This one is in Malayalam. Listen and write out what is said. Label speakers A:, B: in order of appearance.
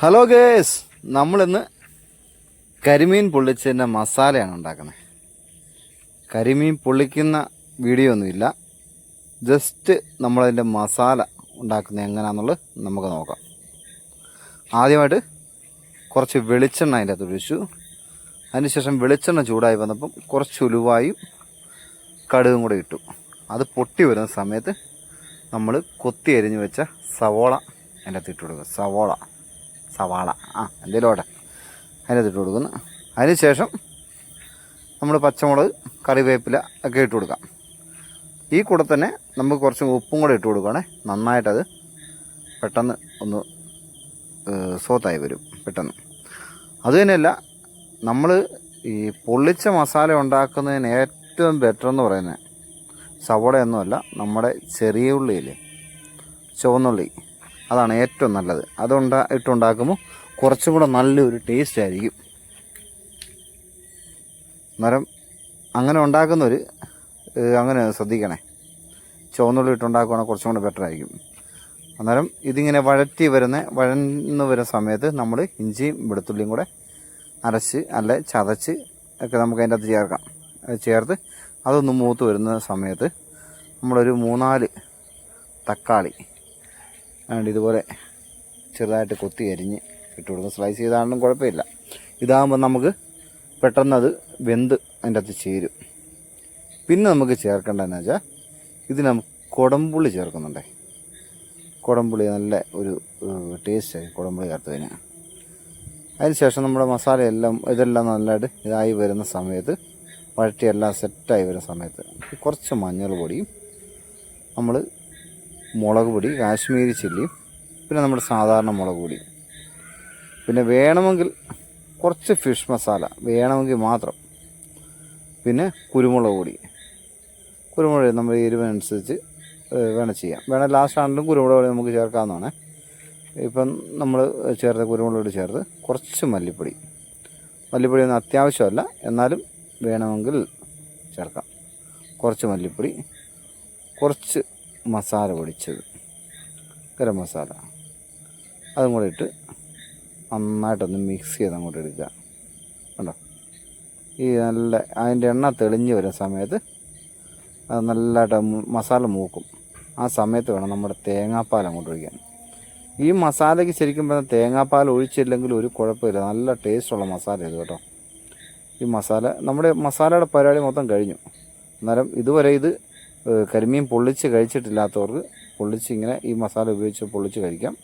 A: ഹലോ ഗേസ് നമ്മളിന്ന് കരിമീൻ പൊള്ളിച്ചതിന്റെ മസാലയാണ് ഉണ്ടാക്കുന്നത് കരിമീൻ പൊള്ളിക്കുന്ന വീഡിയോ ഒന്നുമില്ല ജസ്റ്റ് നമ്മളതിന്റെ മസാല ഉണ്ടാക്കുന്നത് എങ്ങനെയാണെന്നുള്ളത് നമുക്ക് നോക്കാം. ആദ്യമായിട്ട് കുറച്ച് വെളിച്ചെണ്ണ അതിന്റെ അകത്ത് ഒഴിച്ചു. അതിനുശേഷം വെളിച്ചെണ്ണ ചൂടായി വന്നപ്പം കുറച്ച് ഉലുവായും കടുകും കൂടെ ഇട്ടു. അത് പൊട്ടി വരുന്ന സമയത്ത് നമ്മൾ കൊത്തി അരിഞ്ഞു വെച്ച സവോള അതിന്റെ അകത്ത് ഇട്ട് കൊടുക്കുക. സവോള. സവാള. ആ എന്തേലും ഓടെ അതിനകത്ത് ഇട്ട് കൊടുക്കുന്നു. അതിന് ശേഷം നമ്മൾ പച്ചമുളക് കറിവേപ്പില ഒക്കെ ഇട്ട് കൊടുക്കാം. ഈ കൂടെ തന്നെ നമുക്ക് കുറച്ച് ഉപ്പും കൂടെ ഇട്ട് കൊടുക്കുകയാണെ നന്നായിട്ടത് പെട്ടെന്ന് ഒന്ന് സോത്തായി വരും പെട്ടെന്ന്. അതുതന്നെയല്ല നമ്മൾ ഈ പൊള്ളിച്ച മസാല ഉണ്ടാക്കുന്നതിന് ഏറ്റവും ബെറ്റർ എന്ന് പറയുന്നത് സവോളയൊന്നുമല്ല നമ്മുടെ ചെറിയ ഉള്ളിയില്ലേ ചുവന്നുള്ളി. അതാണ് ഏറ്റവും നല്ലത്. അതുണ്ടാ ഇട്ടുണ്ടാക്കുമ്പോൾ കുറച്ചും കൂടെ നല്ലൊരു ടേസ്റ്റ് ആയിരിക്കും. അന്നേരം അങ്ങനെ ഉണ്ടാക്കുന്നവർ അങ്ങനെ ശ്രദ്ധിക്കണേ. ചുവന്നുള്ളി ഇട്ടുണ്ടാക്കുകയാണെങ്കിൽ കുറച്ചും കൂടെ ബെറ്റർ ആയിരിക്കും. അന്നേരം ഇതിങ്ങനെ വഴറ്റി വരുന്ന വഴന്ന് വരുന്ന സമയത്ത് നമ്മൾ ഇഞ്ചിയും വെളുത്തുള്ളിയും കൂടെ അരച്ച് അല്ലെ ചതച്ച് ഒക്കെ നമുക്ക് അതിന്റെ അകത്ത് ചേർക്കാം. ചേർത്ത് അതൊന്ന് മൂത്ത് വരുന്ന സമയത്ത് നമ്മളൊരു മൂന്നാൽ തക്കാളി അതുകൊണ്ട് ഇതുപോലെ ചെറുതായിട്ട് കൊത്തി അരിഞ്ഞ് ഇട്ട് കൊടുക്കും. സ്ലൈസ് ചെയ്താണെങ്കിലും കുഴപ്പമില്ല. ഇതാകുമ്പോൾ നമുക്ക് പെട്ടെന്ന് അത് വെന്ത് അതിന്റെ അകത്ത് ചേരും. പിന്നെ നമുക്ക് ചേർക്കേണ്ടതെന്ന് വെച്ചാൽ ഇതിന് നമുക്ക് കുടംപുളി ചേർക്കുന്നുണ്ടേ. കുടംപുളി നല്ല ഒരു ടേസ്റ്റായി കുടംപുളി ചേർത്തതിന് അതിനുശേഷം നമ്മുടെ മസാലയെല്ലാം ഇതെല്ലാം നല്ലതായിട്ട് ഇതായി വരുന്ന സമയത്ത് വഴറ്റിയെല്ലാം സെറ്റായി വരുന്ന സമയത്ത് കുറച്ച് മഞ്ഞൾ പൊടിയും നമ്മൾ മുളക് പൊടി കാശ്മീരി ചില്ലി പിന്നെ നമ്മുടെ സാധാരണ മുളക് പൊടി. പിന്നെ വേണമെങ്കിൽ കുറച്ച് ഫിഷ് മസാല വേണമെങ്കിൽ മാത്രം. പിന്നെ കുരുമുളക് പൊടി. കുരുമുളക് നമ്മുടെ എരിവനുസരിച്ച് വേണം ചെയ്യാം. വേണം ലാസ്റ്റ് ആണെങ്കിലും കുരുമുളക് പൊടി നമുക്ക് ചേർക്കാവുന്നതാണ്. ഇപ്പം നമ്മൾ ചേർത്ത് കുരുമുളക് പൊടി ചേർത്ത് കുറച്ച് മല്ലിപ്പൊടി. മല്ലിപ്പൊടി ഒന്നും അത്യാവശ്യമല്ല. എന്നാലും വേണമെങ്കിൽ ചേർക്കാം. കുറച്ച് മല്ലിപ്പൊടി കുറച്ച് മസാല പൊടിച്ചത്. ഗരം മസാല. അതും കൂടെ ഇട്ട് നന്നായിട്ടൊന്ന് മിക്സ് ചെയ്ത് അങ്ങോട്ട് എടുക്കുക. കണ്ടോ? ഈ നല്ല അതിന്റെ എണ്ണ തെളിഞ്ഞ് വരുന്ന സമയത്ത് അത് നല്ലതായിട്ട് മസാല മൂക്കും. ആ സമയത്ത് വേണം നമ്മുടെ തേങ്ങാപ്പാൽ അങ്ങോട്ട് ഒഴിക്കാൻ. ഈ മസാലയ്ക്ക് ശരിക്കും പറഞ്ഞാൽ തേങ്ങാപ്പാൽ ഒഴിച്ചില്ലെങ്കിൽ ഒരു കുഴപ്പമില്ല. നല്ല ടേസ്റ്റുള്ള മസാല ഇത് കേട്ടോ. ഈ മസാല നമ്മുടെ മസാലയുടെ പരിപാടി മൊത്തം കഴിഞ്ഞു. അന്നേരം ഇതുവരെ ഇത് കരിമീൻ പൊള്ളിച്ച് കഴിച്ചിട്ടില്ലാത്തവർക്ക് പൊള്ളിച്ച് ഇങ്ങനെ ഈ മസാല ഉപയോഗിച്ച് പൊള്ളിച്ച് കഴിക്കാം.